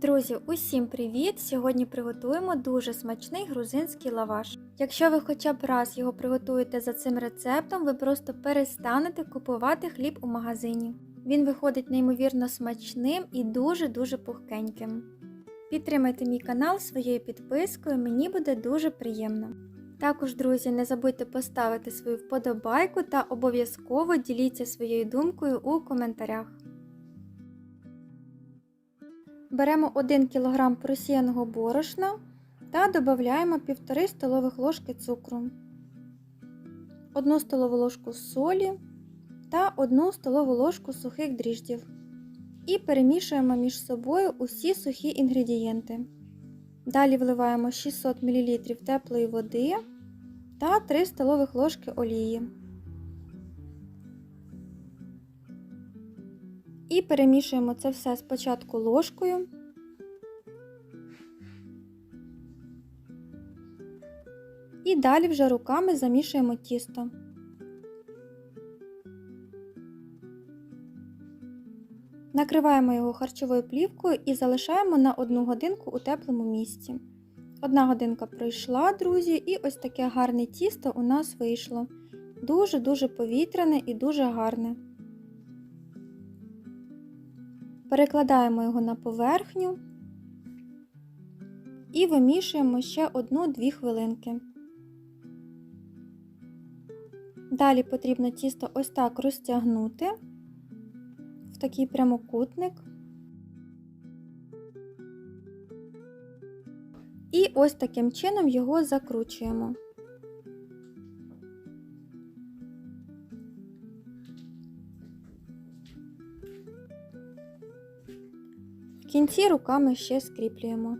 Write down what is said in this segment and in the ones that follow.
Друзі, усім привіт! Сьогодні приготуємо дуже смачний грузинський лаваш. Якщо ви хоча б раз його приготуєте за цим рецептом, ви просто перестанете купувати хліб у магазині. Він виходить неймовірно смачним і дуже-дуже пухкеньким. Підтримайте мій канал своєю підпискою, мені буде дуже приємно. Також, друзі, не забудьте поставити свою вподобайку та обов'язково діліться своєю думкою у коментарях. Беремо 1 кг просіяного борошна та додаємо 1,5 столових ложки цукру, 1 столову ложку солі та 1 столову ложку сухих дріждів. І перемішуємо між собою усі сухі інгредієнти. Далі вливаємо 600 мл теплої води та 3 столових ложки олії. І перемішуємо це все спочатку ложкою. І далі вже руками замішуємо тісто. Накриваємо його харчовою плівкою і залишаємо на 1 годинку у теплому місці. Одна годинка пройшла, друзі, і ось таке гарне тісто у нас вийшло. Дуже-дуже повітряне і дуже гарне. Перекладаємо його на поверхню і вимішуємо ще 1-2 хвилинки. Далі потрібно тісто ось так розтягнути в такий прямокутник. І ось таким чином його закручуємо. В кінці руками ще скріплюємо.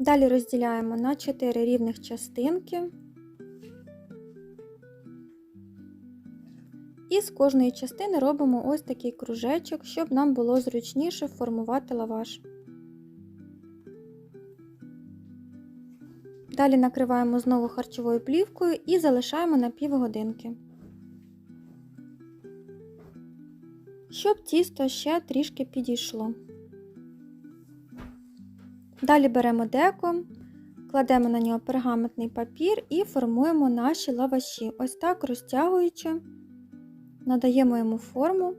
Далі розділяємо на 4 рівних частинки. І з кожної частини робимо ось такий кружечок, щоб нам було зручніше формувати лаваш. Далі накриваємо знову харчовою плівкою і залишаємо на півгодинки. Щоб тісто ще трішки підійшло. Далі беремо деко, кладемо на нього пергаментний папір і формуємо наші лаваші. Ось так розтягуючи, надаємо йому форму.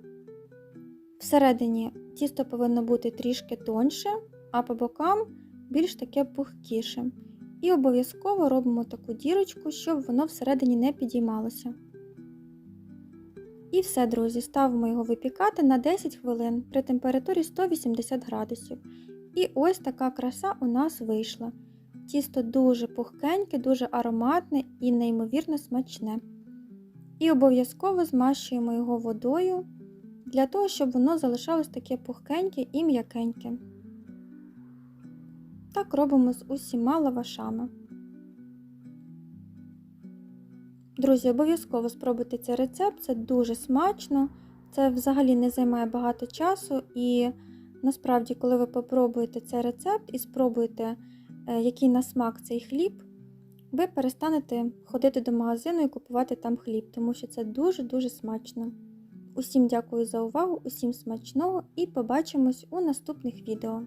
Всередині тісто повинно бути трішки тоньше, а по бокам більш таке пухкіше. І обов'язково робимо таку дірочку, щоб воно всередині не підіймалося. І все, друзі, ставимо його випікати на 10 хвилин при температурі 180 градусів. І ось така краса у нас вийшла. Тісто дуже пухкеньке, дуже ароматне і неймовірно смачне. І обов'язково змащуємо його водою для того, щоб воно залишалось таке пухкеньке і м'якеньке. Так робимо з усіма лавашами. Друзі, обов'язково спробуйте цей рецепт, це дуже смачно, це взагалі не займає багато часу, і насправді, коли ви попробуєте цей рецепт і спробуєте, який на смак цей хліб, ви перестанете ходити до магазину і купувати там хліб, тому що це дуже-дуже смачно. Усім дякую за увагу, усім смачного і побачимось у наступних відео.